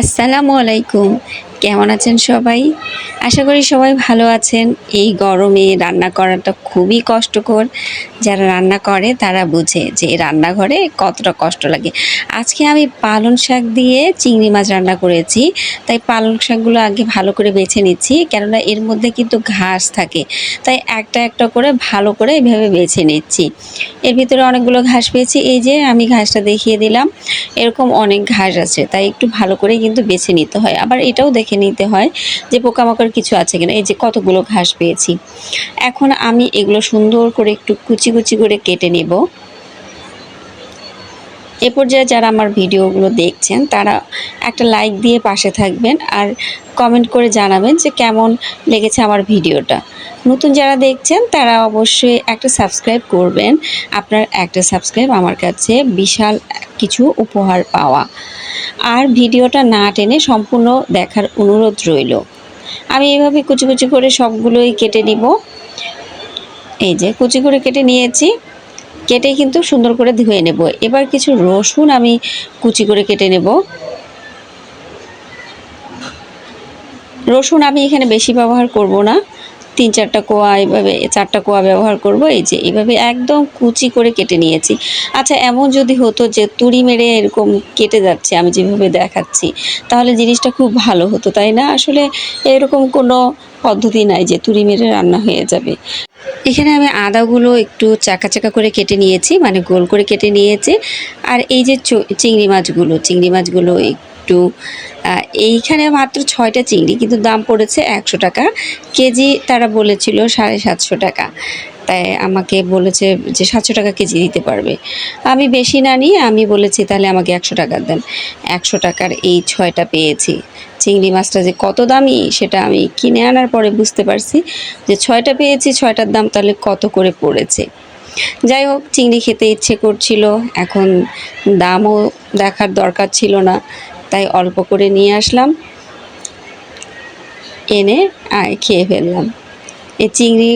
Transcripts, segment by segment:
আসসালামু আলাইকুম। কেমন আছেন সবাই? আশা করি সবাই ভালো আছেন। এই গরমে রান্না করাটা খুবই কষ্টকর। যারা রান্না করে, তারা বুঝে যে রান্নাঘরে কতটা কষ্ট লাগে। আজকে আমি পালং শাক দিয়ে চিংড়ি মাছ রান্না করেছি, তাই পালং শাকগুলো আগে ভালো করে বেছে নিচ্ছি, কেননা এর মধ্যে কিন্তু ঘাস থাকে, তাই একটা একটা করে ভালো করে এভাবে বেছে নিচ্ছি। এর ভিতরে অনেকগুলো ঘাস পেয়েছি, এই যে আমি ঘাসটা দেখিয়ে দিলাম, এরকম অনেক ঘাস আছে, তাই একটু ভালো করে কিন্তু বেছে নিতে হয়। আবার এটাও দেখে নিতে হয় যে পোকামাকড় কিছু আছে কিনা, এই যে কতগুলো ঘাস পেয়েছি। এখন আমি এগুলো সুন্দর করে একটু কুচি কুচি করে কেটে নেব। এ পর্যায়ে যারা আমার ভিডিওগুলো দেখছেন, তারা একটা লাইক দিয়ে পাশে থাকবেন আর কমেন্ট করে জানাবেন যে কেমন লেগেছে আমার ভিডিওটা। নতুন যারা দেখছেন, তারা অবশ্যই একটা সাবস্ক্রাইব করবেন। আপনার একটা সাবস্ক্রাইব আমার কাছে বিশাল কিছু উপহার পাওয়া। আর ভিডিওটা না টেনে সম্পূর্ণ দেখার অনুরোধ রইল। আমি এভাবে কুচি কুচি করে সবগুলোই কেটে নিব। এই যে কুচি করে কেটে নিয়েছি, কেটে কিন্তু সুন্দর করে ধুয়ে নেব। এবার কিছু রসুন আমি কুচি করে কেটে নেব। রসুন আমি এখানে বেশি ব্যবহার করব না। তিন চারটা কোয়া, এভাবে চারটা কোয়া ব্যবহার করব। এই যে এইভাবে একদম কুচি করে কেটে নিয়েছি। আচ্ছা এমন যদি হতো যে তুড়ি মেরে এরকম কেটে যাচ্ছে, আমি যেভাবে দেখাচ্ছি, তাহলে জিনিসটা খুব ভালো হতো, তাই না? আসলে এরকম কোনো পদ্ধতি নাই যে তুড়ি মেরে রান্না হয়ে যাবে। এখানে আমি আদাগুলো একটু চাকা চাকা করে কেটে নিয়েছি মানে গোল করে কেটে নিয়েছি। আর এই যে চিংড়ি মাছগুলো চিংড়ি মাছগুলো একটু এইখানে মাত্র ছয়টা চিংড়ি, কিন্তু দাম পড়েছে একশো টাকা। কেজি তারা বলেছিল সাড়ে সাতশো টাকা। তাই আমাকে বলেছে যে সাতশো টাকা কেজি দিতে পারবে। আমি বেশি না নিয়ে আমি বলেছি, তাহলে আমাকে একশো টাকা দেন। একশো টাকার এই ছয়টা পেয়েছি। চিংড়ি মাছটা যে কত দামি, সেটা আমি কিনে আনার পরে বুঝতে পারছি যে ছয়টা পেয়েছি, ছয়টার দাম তাহলে কত করে পড়েছে। যাই হোক, চিংড়ি খেতে ইচ্ছে করছিল। এখন দামও দেখার দরকার ছিল না। তাই অল্প করে নিয়ে আসলাম। এনে খেয়ে ফেললাম। এই চিংড়ি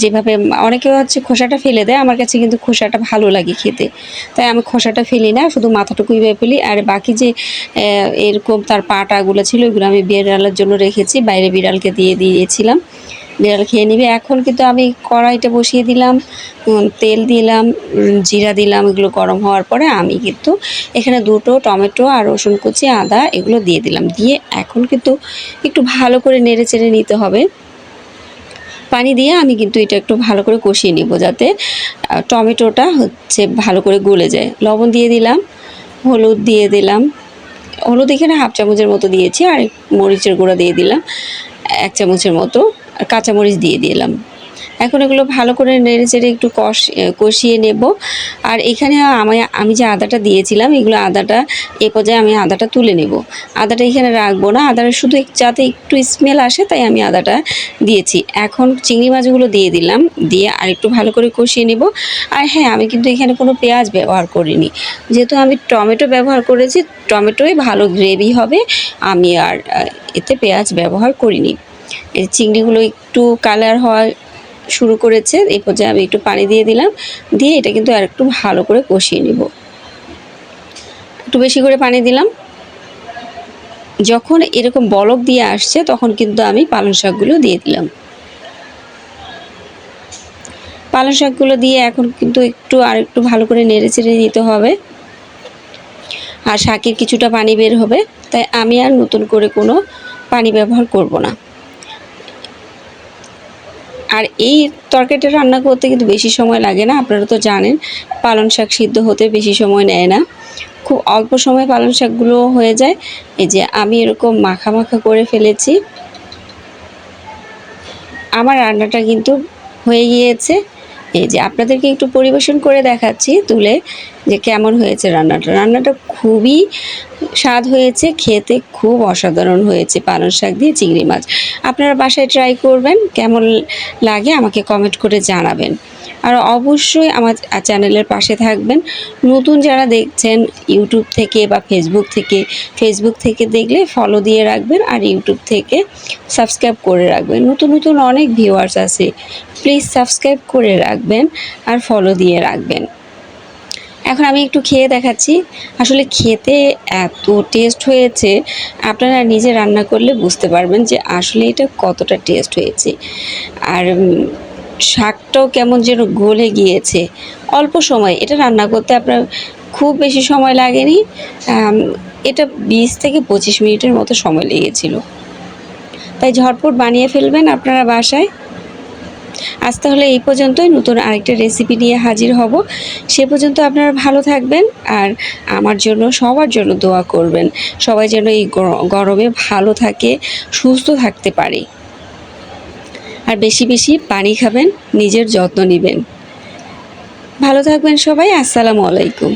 যেভাবে অনেকে হচ্ছে খোসাটা ফেলে দেয়, আমার কাছে কিন্তু খোসাটা ভালো লাগে খেতে। তাই আমি খোসাটা ফেলি না, শুধু মাথাটুকুই ভেবে ফেলি। আর বাকি যে এরকম তার পাটাগুলো ছিল ওগুলো আমি বিড়ালের জন্য রেখেছি, বাইরে বিড়ালকে দিয়ে দিয়েছিলাম। বিড়াল খেয়ে নিবে। এখন কিন্তু আমি কড়াইটা বসিয়ে দিলাম তেল দিলাম জিরা দিলাম, এগুলো গরম হওয়ার পরে আমি কিন্তু এখানে দুটো টমেটো আর রসুন কুচি, আদা এগুলো দিয়ে দিলাম। দিয়ে এখন কিন্তু একটু ভালো করে নেড়ে চেড়ে নিতে হবে। পানি দিয়ে আমি কিন্তু এটা একটু ভালো করে কষিয়ে নিব যাতে টমেটোটা হচ্ছে ভালো করে গলে যায়। লবণ দিয়ে দিলাম, হলুদ দিয়ে দিলাম। হলুদ এখানে হাফ চামচের মতো দিয়েছি, আর মরিচের গুঁড়া দিয়ে দিলাম, এক চামচের মতো। কাঁচামরিচ দিয়ে দিলাম। এখন এগুলো ভালো করে নেড়ে চেড়ে একটু কষ, কষিয়ে নেব। আর এখানে আমি আমি যে আদাটা দিয়েছিলাম, এগুলো আদাটা, এ পর্যায়ে আমি আদাটা তুলে নেব। আদাটা এখানে রাখব না আদাটা শুধু যাতে একটু স্মেল আসে, তাই আমি আদাটা দিয়েছি। এখন চিংড়ি মাছগুলো দিয়ে দিলাম, দিয়ে আর একটু ভালো করে কষিয়ে নেব। আর হ্যাঁ আমি কিন্তু এখানে কোনো পেঁয়াজ ব্যবহার করিনি। যেহেতু আমি টমেটো ব্যবহার করেছি টমেটোই ভালো গ্রেভি হবে। আমি আর এতে পেঁয়াজ ব্যবহার করিনি। এই চিংড়িগুলো একটু কালার হওয়া শুরু করেছে, এই পর্যায়ে আমি একটু পানি দিয়ে দিলাম, দিয়ে এটা কিন্তু আর একটু ভালো করে কষিয়ে নেব। একটু বেশি করে পানি দিলাম। যখন এরকম বলক দিয়ে আসছে, তখন কিন্তু আমি পালং শাকগুলো দিয়ে দিলাম। পালং শাকগুলো দিয়ে এখন কিন্তু একটু আর একটু ভালো করে নেড়ে চেড়ে নিতে হবে। আর শাকের কিছুটা পানি বের হবে, তাই আমি আর নতুন করে কোনো পানি ব্যবহার করব না। আর এই তরকারিটা রান্না করতে কিন্তু বেশি সময় লাগে না, আপনারা তো জানেন পালং শাক সিদ্ধ হতে বেশি সময় নেয় না। খুব অল্প সময় পালং শাকগুলো হয়ে যায়। এই যে আমি এরকম মাখা মাখা করে ফেলেছি। আমার রান্নাটা কিন্তু হয়ে গিয়েছে। এই যে আপনাদেরকে একটু পরিবেশন করে দেখাচ্ছি তুলে যে কেমন হয়েছে রান্নাটা। রান্নাটা খুবই স্বাদ হয়েছে, খেতে খুব অসাধারণ হয়েছে পালন শাক দিয়ে চিংড়ি মাছ। আপনারা বাসায় ট্রাই করবেন, কেমন লাগে আমাকে কমেন্ট করে জানাবেন। আর অবশ্যই আমার চ্যানেলের পাশে থাকবেন। নতুন যারা দেখছেন ইউটিউব থেকে বা ফেসবুক থেকে ফেসবুক থেকে দেখলে ফলো দিয়ে রাখবেন আর ইউটিউব থেকে সাবস্ক্রাইব করে রাখবেন। নতুন নতুন অনেক ভিউয়ার্স আছে। প্লিজ সাবস্ক্রাইব করে রাখবেন আর ফলো দিয়ে রাখবেন। এখন আমি একটু খেয়ে দেখাচ্ছি। আসলে খেতে এত টেস্ট হয়েছে, আপনারা নিজে রান্না করলে বুঝতে পারবেন যে আসলে এটা কতটা টেস্ট হয়েছে। আর শাকটাও কেমন যেন গলে গিয়েছে। অল্প সময়, এটা রান্না করতে আপনার খুব বেশি সময় লাগেনি। এটা বিশ থেকে পঁচিশ মিনিটের মতো সময় লেগেছিল। তাই ঝটপট বানিয়ে ফেলবেন আপনারা বাসায়। আজ তাহলে এই পর্যন্তই, নতুন আরেকটা রেসিপি নিয়ে হাজির হব। সে পর্যন্ত আপনারা ভালো থাকবেন আর আমার জন্য, সবার জন্য দোয়া করবেন। সবাই যেন এই গর- গরমে ভালো থাকে, সুস্থ থাকতে পারে। আর বেশি বেশি পানি খাবেন নিজের যত্ন নেবেন। ভালো থাকবেন সবাই আসসালামু আলাইকুম।